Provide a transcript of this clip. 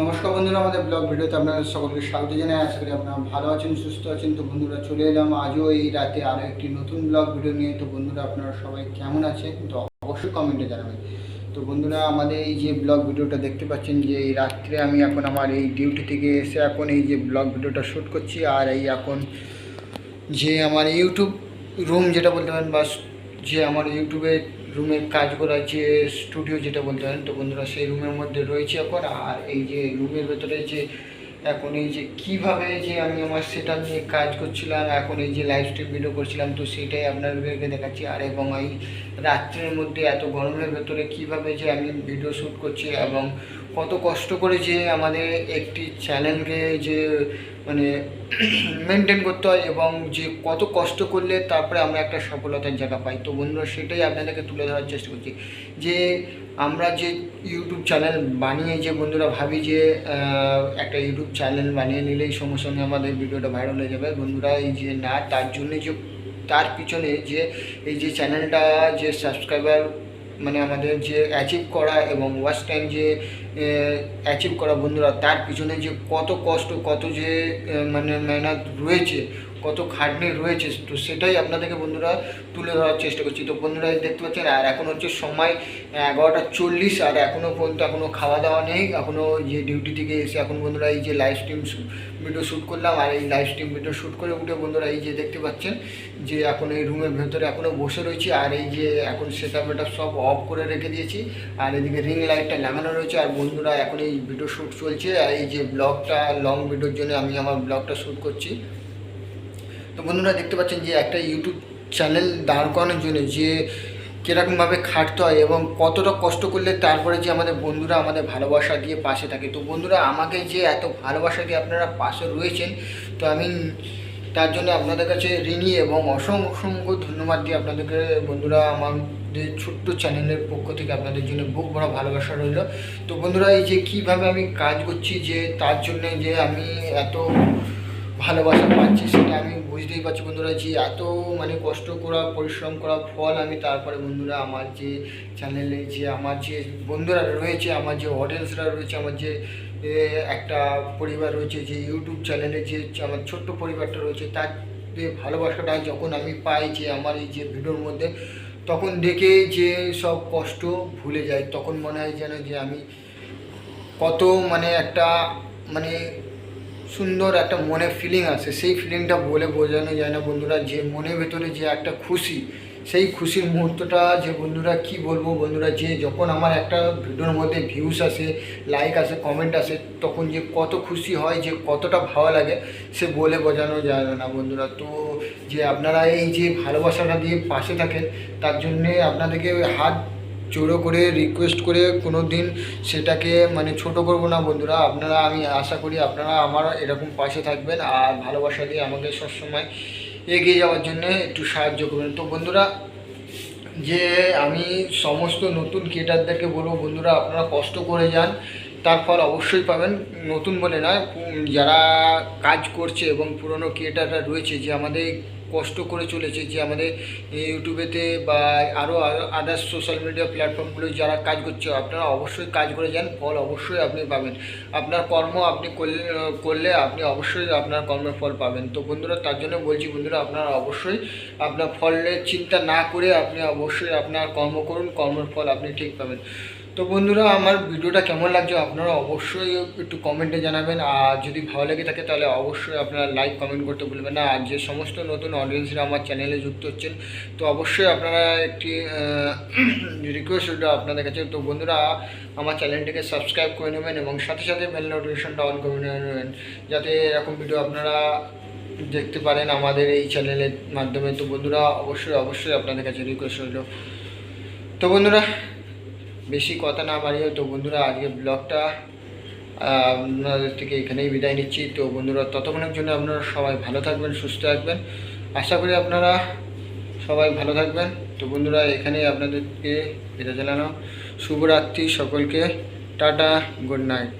নমস্কার বন্ধুরা, আমাদের ব্লগ ভিডিওতে আপনারা সকলকে স্বাগত জানাই। আশা করি আপনারা ভালো আছেন, সুস্থ আছেন। তো বন্ধুরা, চলে এলাম আজও এই রাতে আরও একটি নতুন ব্লগ ভিডিও নিয়ে। তো বন্ধুরা, আপনারা সবাই কেমন আছেন? তো অবশ্যই কমেন্টে জানাবেন। তো বন্ধুরা, আমাদের এই যে ব্লগ ভিডিওটা দেখতে পাচ্ছেন যে এই রাত্রে আমি এখন আমার এই ডিউটি থেকে এসে এখন এই যে ব্লগ ভিডিওটা শ্যুট করছি। আর এই এখন যে আমার ইউটিউব রুম যেটা বলতে পারেন, বা যে আমার ইউটিউবে রুমের কাজ করার যে স্টুডিও যেটা বলতে পারেন, তো বন্ধুরা সেই রুমের মধ্যে রয়েছে এখন। আর এই যে রুমের ভেতরে যে এখন এই যে কীভাবে যে আমি আমার সেটা নিয়ে কাজ করছিলাম, এখন এই যে লাইভ স্ট্রিম ভিডিও করছিলাম, তো সেটাই আপনাদেরকে দেখাচ্ছি। আর এবং এই রাত্রের মধ্যে এত গরমের ভেতরে কীভাবে যে আমি ভিডিও শ্যুট করছি এবং কত কষ্ট করে যে আমাদের একটি চ্যানেলকে যে মানে মেনটেন করতে হয় এবং যে কত কষ্ট করলে তারপরে আমরা একটা সফলতার জায়গা পাই। তো বন্ধুরা, সেটাই আপনাদেরকে তুলে ধরার চেষ্টা করছি। যে আমরা যে ইউটিউব চ্যানেল বানিয়ে যে বন্ধুরা ভাবি যে একটা ইউটিউব চ্যানেল বানিয়ে নিলেই সঙ্গে সঙ্গে আমাদের ভিডিওটা ভাইরাল হয়ে যাবে। বন্ধুরা, এই যে না, তার জন্যে যে, তার পিছনে যে, এই যে চ্যানেলটা যে সাবস্ক্রাইবার মানে আমাদের যে অ্যাচিভ করা এবং ওয়াচ টাইম যে অ্যাচিভ করা বন্ধুরা, তার পিছনে যে কত কষ্ট, কত যে মানে মেহনত রয়েছে, কত খাটনি রয়েছে, তো সেটাই আপনাদেরকে বন্ধুরা তুলে ধরার চেষ্টা করছি। তো বন্ধুরা দেখতে পাচ্ছেন, আর এখন হচ্ছে সময় এগারোটা চল্লিশ, আর এখনও পর্যন্ত এখনও খাওয়া দাওয়া নেই এখনও যে ডিউটি থেকে এসে এখন বন্ধুরা এই যে লাইভ স্ট্রিম ভিডিও শ্যুট করলাম, আর এই লাইভ স্ট্রিম ভিডিও শ্যুট করে উঠে বন্ধুরা এই যে দেখতে পাচ্ছেন, যে এখন এই রুমের ভেতরে এখনও বসে রয়েছি, আর এই যে এখন সেটা সব অফ করে রেখে দিয়েছি, আর এদিকে রিং লাইটটা লাগানো রয়েছে, আর বন্ধুরা, এখন এই ভিডিও শ্যুট চলছে। এই যে ব্লগটা লং ভিডিওর জন্য আমি আমার ব্লগটা শ্যুট করছি। তো বন্ধুরা, দেখতে পাচ্ছেন যে একটা ইউটিউব চ্যানেল দাঁড় করানোর জন্য যে কীরকমভাবে খাটতে হয় এবং কতটা কষ্ট করলে তারপরে যে আমাদের বন্ধুরা আমাদের ভালোবাসা দিয়ে পাশে থাকে। তো বন্ধুরা, আমাকে যে এত ভালোবাসা দিয়ে আপনারা পাশে রয়েছেন, তো আমি তার জন্য আপনাদের কাছে ঋণী এবং অসংখ্য অসংখ্য ধন্যবাদ দিয়ে আপনাদেরকে বন্ধুরা আমাদের ছোট্ট চ্যানেলের পক্ষ থেকে আপনাদের জন্য বুক বড় ভালোবাসা রইল। তো বন্ধুরা, এই যে কীভাবে আমি কাজ করছি, যে তার জন্যে যে আমি এত ভালোবাসা পাচ্ছি সেটা আমি বুঝতেই পারছি বন্ধুরা, যে এত মানে কষ্ট করা, পরিশ্রম করা ফল আমি তারপরে বন্ধুরা আমার যে চ্যানেলে যে আমার যে বন্ধুরা রয়েছে, আমার যে অডিয়েন্সরা রয়েছে, আমার যে একটা পরিবার রয়েছে, যে ইউটিউব চ্যানেলে যে আমার ছোট্ট পরিবারটা রয়েছে, তার ভালোবাসাটা যখন আমি পাই যে আমার এই যে ভিডিওর মধ্যে তখন দেখে যে সব কষ্ট ভুলে যায়, তখন মনে হয় যেন যে আমি কত মানে একটা মানে সুন্দর একটা মনে ফিলিং আছে সেই ফিলিংটা বলে বোঝানো যায় না বন্ধুরা, যে মনের ভেতরে যে একটা খুশি সেই খুশির মুহূর্তটা যে বন্ধুরা কি বলব বন্ধুরা, যে যখন আমার একটা ভিডিওর মধ্যে ভিউস আসে লাইক আসে কমেন্ট আসে, তখন যে কত খুশি হয়, যে কতটা ভালো লাগে, সে বলে বোঝানো যায় না বন্ধুরা। তো যে আপনারা এই যে ভালোবাসাটা দিয়ে পাশে থাকেন, তার জন্যে আপনাদেরকে হাত জোড়ো করে রিকোয়েস্ট করে কোনো দিন সেটাকে মানে ছোট করব না বন্ধুরা। আপনারা আমি আশা করি আপনারা আমার এরকম পাশে থাকবেন, আর ভালোবাসা দিয়ে আমাকে সবসময় এগিয়ে যাওয়ার জন্য একটু সাহায্য করবেন। তো বন্ধুরা, যে আমি সমস্ত নতুন ক্রিয়েটারদেরকে বলব, বন্ধুরা আপনারা কষ্ট করে যান। তার ফল অবশ্যই পাবেন। নতুন বলে না যারা কাজ করছে এবং পুরনো ক্রিয়েটাররা রয়েছে, যে আমাদের কষ্ট করে চলেছে, যে আমাদের ইউটিউবেতে বা আরও আদার্স সোশ্যাল মিডিয়া প্ল্যাটফর্মগুলো যারা কাজ করছে, আপনারা অবশ্যই কাজ করে যান, ফল অবশ্যই আপনি পাবেন। আপনার কর্ম আপনি করলে করলে আপনি অবশ্যই আপনার কর্মের ফল পাবেন। তো বন্ধুরা, তার জন্য বলছি বন্ধুরা, আপনারা অবশ্যই আপনার ফলের চিন্তা না করে আপনি অবশ্যই আপনার কর্ম করুন, কর্মের ফল আপনি ঠিক পাবেন। তো বন্ধুরা, আমার ভিডিওটা কেমন লাগছে আপনারা অবশ্যই একটু কমেন্টে জানাবেন। আর যদি ভালো লেগে থাকে তাহলে অবশ্যই আপনারা লাইক কমেন্ট করতে ভুলবেন না। আর যে সমস্ত নতুন অডিয়েন্সরা আমার চ্যানেলে যুক্ত হচ্ছেন, তো অবশ্যই আপনারা একটি রিকোয়েস্ট আপনাদের কাছে। তো বন্ধুরা, আমার চ্যানেলটিকে সাবস্ক্রাইব করে নেবেন এবং সাথে সাথে বেল নোটিফিকেশনটা অন করে নেবেন, যাতে এরকম ভিডিও আপনারা দেখতে পারেন আমাদের এই চ্যানেলের মাধ্যমে। তো বন্ধুরা, অবশ্যই অবশ্যই আপনাদের কাছে রিকোয়েস্ট রইল। তো বন্ধুরা বেশি কথা না বাড়িয়ে তো বন্ধুরা আজকে ব্লগটা আপনাদের থেকে এখানেই বিদায় নিচ্ছি। তো বন্ধুরা, ততক্ষণের জন্য আপনারা সবাই ভালো থাকবেন, সুস্থ থাকবেন। আশা করি আপনারা সবাই ভালো থাকবেন। তো বন্ধুরা, এখানেই আপনাদেরকে বিদায় জানানো। শুভরাত্রি সকলকে। Tata, good night.